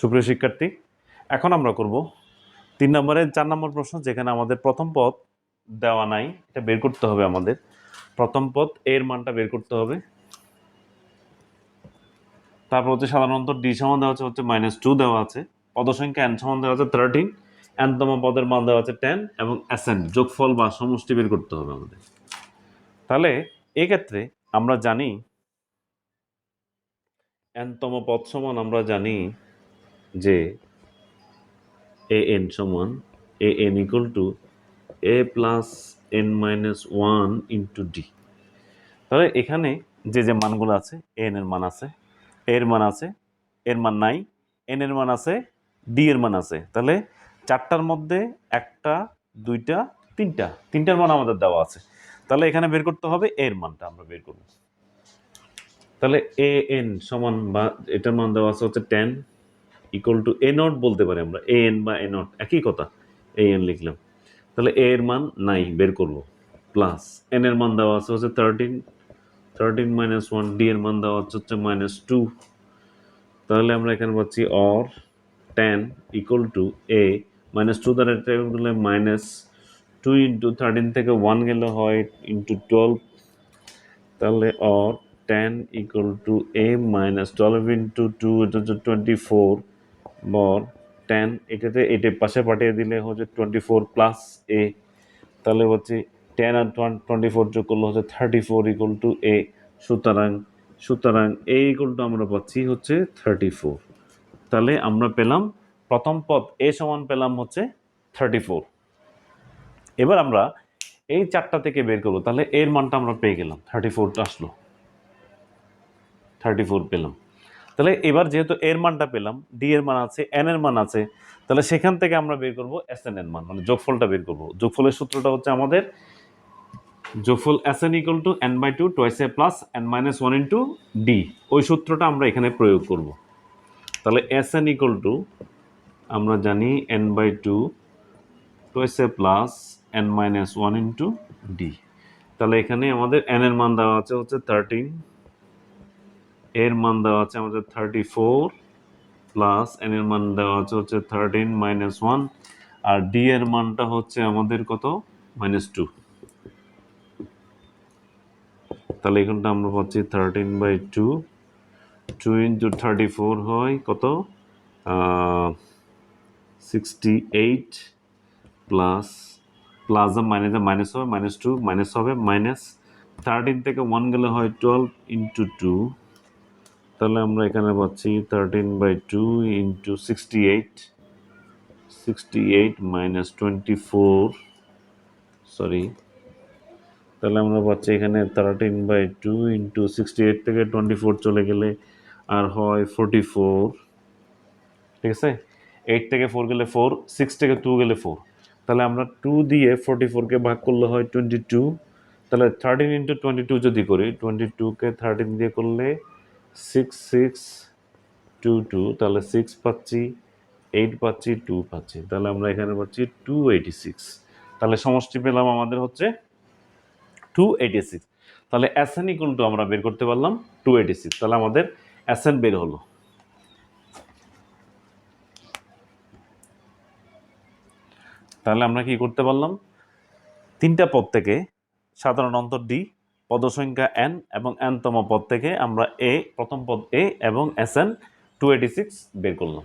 সুপ্রিয় শিক্ষার্থী, এখন আমরা করব তিন নম্বরের চার নম্বর প্রশ্ন, যেখানে আমাদের প্রথম পদ দেওয়া নাই, এটা বের করতে হবে আমাদের। প্রথম পদ এর মানটা বের করতে হবে। তারপর হচ্ছে সাধারণত ডি সমান দেওয়া আছে, হচ্ছে মাইনাস টু দেওয়া আছে। পদসংখ্যা এন সমান দেওয়া আছে থার্টিন এনতম পদের মান দেওয়া আছে টেন এবং অ্যাসেন্ট যোগফল বা সমষ্টি বের করতে হবে আমাদের। তাহলে এক্ষেত্রে আমরা জানি এনতম পদ সমান আমরা জানি যে এ এন সমান a n equal to a plus n minus one into d তাহলে এখানে যে যে মানগুলো আছে এন এর মান আছে এর মান আছে, এর মান নাই এন এর মান আছে ডি এর মান আছে। তাহলে চারটার মধ্যে একটা, দুইটা, তিনটা, তিনটার মান আমাদের দেওয়া আছে। তাহলে এখানে বের করতে হবে এর মানটা আমরা বের করব। তাহলে এ এন সমান বা, এটার মান দেওয়া আছে হচ্ছে ten equal to a not বলতে পারি আমরা এ এন বা এ নট একই কথা এ এন লিখলাম। তাহলে এ এর মান নাই, বের করব। প্লাস এন এর মান দেওয়া আছে হচ্ছে thirteen thirteen minus one d এর মান দেওয়া হচ্ছে হচ্ছে মাইনাস টু তাহলে আমরা এখানে পাচ্ছি or ten equal to a minus two দ্বারা এটা গেলে মাইনাস টু ইন্টু থার্টিন থেকে ওয়ান গেলে হয় ইন্টু টুয়েলভ তাহলে or ten equal to a minus twelve into two এটা হচ্ছে টোয়েন্টি ফোর বর টেন এটাতে এটা পাশে পাঠিয়ে দিলে হচ্ছে টোয়েন্টি ফোর প্লাস এ তাহলে হচ্ছে টেন আর টোয়েন্টি ফোর যোগ করলে হচ্ছে thirty four equal to a সুতরাং সুতরাং এ ইকুয়াল টু আমরা পাচ্ছি হচ্ছে থার্টি ফোর তাহলে আমরা পেলাম, প্রথম পদ এ সমান পেলাম হচ্ছে থার্টি ফোর এবার আমরা এই চারটা থেকে বের করব, তাহলে এর মানটা আমরা পেয়ে গেলাম থার্টি ফোরটা আসলো। থার্টি ফোর পেলাম। তাহলে এবার যেহেতু এর মানটা পেলাম ডি এর মান আছে এন এর মান আছে, তাহলে সেখান থেকে আমরা বের করব এস এন এর মান মানে যোগফলটা বের করব। যোগফলের সূত্রটা হচ্ছে আমাদের, যোগফল S n equal to n by two twice a plus n minus one into d ওই সূত্রটা আমরা এখানে প্রয়োগ করব। তাহলে এস এন ইকুয়াল টু আমরা জানি n by two twice a plus n minus one into d তাহলে এখানে আমাদের এন এর মান দেওয়া আছে হচ্ছে থার্টিন এর মান দেওয়া আছে আমাদের থার্টি ফোর প্লাস এন এর মান দেওয়া আছে হচ্ছে থার্টিন মাইনাস ওয়ান আর ডি এর মানটা হচ্ছে আমাদের কত? মাইনাস টু তাহলে এখানটা আমরা পাচ্ছি thirteen by two two into thirty four হয় কত? Sixty eight plus plus minus minus হবে মাইনাস টু মাইনাস হবে মাইনাস থার্টিন থেকে ওয়ান গেলে হয় টুয়েলভ ইন্টু টু তাহলে আমরা এখানে পাচ্ছি thirteen by two into sixty eight sixty eight minus twenty four sorry তাহলে আমরা পাচ্ছি এখানে thirteen by two into sixty eight থেকে টোয়েন্টি ফোর চলে গেলে আর হয় ফোরটি ফোর ঠিক আছে? এইট থেকে ফোর গেলে ফোর সিক্স থেকে টু গেলে ফোর তাহলে আমরা টু দিয়ে ফোরটি ফোরকে ভাগ করলে হয় টোয়েন্টি টু তাহলে থার্টিন ইন্টু টোয়েন্টি টু যদি করি টোয়েন্টি টুকে থার্টিন দিয়ে করলে সিক্স সিক্স টু টু তাহলে সিক্স পাচ্ছি এইট পাচ্ছি টু পাচ্ছি, তাহলে আমরা এখানে পাচ্ছি টু এইটি সিক্স তাহলে সমষ্টি পেলাম আমাদের হচ্ছে টু এইটি সিক্স তাহলে অ্যাসেন ইকুয়াল টু আমরা বের করতে পারলাম টু এইটি সিক্স তাহলে আমাদের অ্যাসেন বের হলো। তাহলে আমরা কি করতে পারলাম? তিনটা পদ থেকে সাধারণ অন্তর ডি পদসংখ্যা এন এবং এনতম পদ থেকে আমরা এ প্রথম পদ এ এবং S n two eighty six বের করলাম।